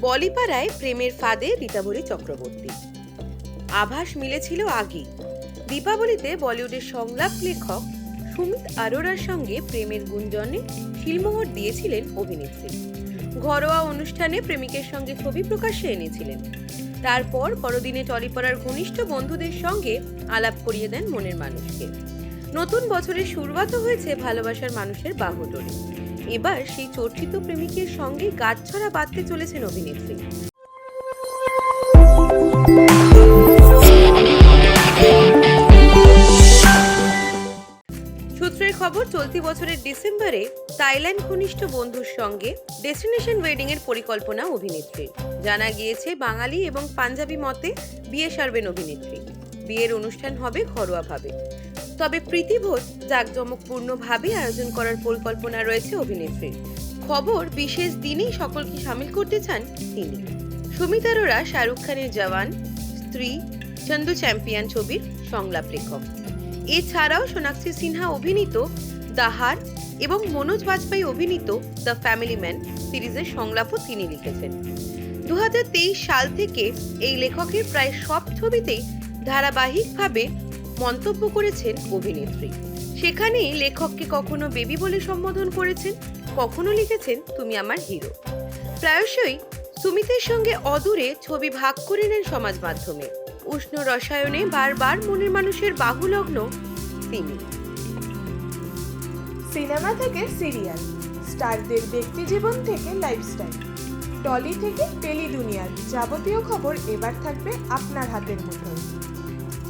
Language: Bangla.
বলিপাড়ায় প্রেমের ফাঁদে রীতাভরি চক্রবর্তী। আভাস মিলেছিল আগেই দীপাবলিতে বলিউডের সংলাপ লেখক সুমিত আরোরার সঙ্গে প্রেমের গুঞ্জনে শিলমোহর দিয়েছিলেন অভিনেত্রী। ঘরোয়া অনুষ্ঠানে প্রেমিকের সঙ্গে ছবি প্রকাশ্যে এনেছিলেন। তারপর বড়দিনে টলিপাড়ার ঘনিষ্ঠ বন্ধুদের সঙ্গে আলাপ করিয়ে দেন মনের মানুষকে। নতুন বছরের শুরুয়াতও হয়েছে ভালোবাসার মানুষের বাহুডোরে এবার সেই চর্চিত প্রেমিকের সঙ্গে গাছছড়া বাঁধতে চলেছেন অভিনেত্রী। সূত্রের খবর, চলতি বছরের ডিসেম্বরে থাইল্যান্ড ঘনিষ্ঠ বন্ধুর সঙ্গে ডেস্টিনেশন ওয়েডিং এর পরিকল্পনা অভিনেত্রীর জানা গিয়েছে, বাঙালি এবং পাঞ্জাবি মতে বিয়ে সারবেন অভিনেত্রী। বিয়ের অনুষ্ঠান হবে ঘরোয়াভাবে। তবে প্রীতিভোজ জাঁকজমকপূর্ণভাবে আয়োজন করার পরিকল্পনা রয়েছে অভিনেত্রীর। খবর বিশেষ দিনেই সকলকে সামিল করতে চান তিনি। সুমিত আরোরা শাহরুখ খানের জওয়ান, স্ত্রী, চন্দু চ্যাম্পিয়ন ছবির সংলাপ লেখক। এছাড়াও সোনাক্ষী সিনহা অভিনীত দাহার এবং মনোজ বাজপেয়ী অভিনীত দ্য ফ্যামিলি ম্যান সিরিজের সংলাপও তিনি লিখেছেন। দু হাজার তেইশ সাল থেকে এই লেখকের প্রায় সব ছবিতেই ধারাবাহিকভাবে মন্তব্য করেছেন অভিনেত্রী। সেখানেই লেখককে কখনো বেবি বলে সম্বোধন করেছেন, কখনো লিখেছেন, তুমি আমার হিরো। প্রায়শই সুমিতের সঙ্গে অদূরে ছবি ভাগ করে নেন সমাজ মাধ্যমে। উষ্ণ রসায়নে বারবার মনের মানুষের বাহুলগ্ন তিনি। সিনেমা থেকে সিরিয়াল, স্টারদের ব্যক্তিজীবন থেকে লাইফস্টাইল, টলি থেকে টেলি দুনিয়ার যাবতীয় খবর এবার থাকবে আপনার হাতের মুঠোয়।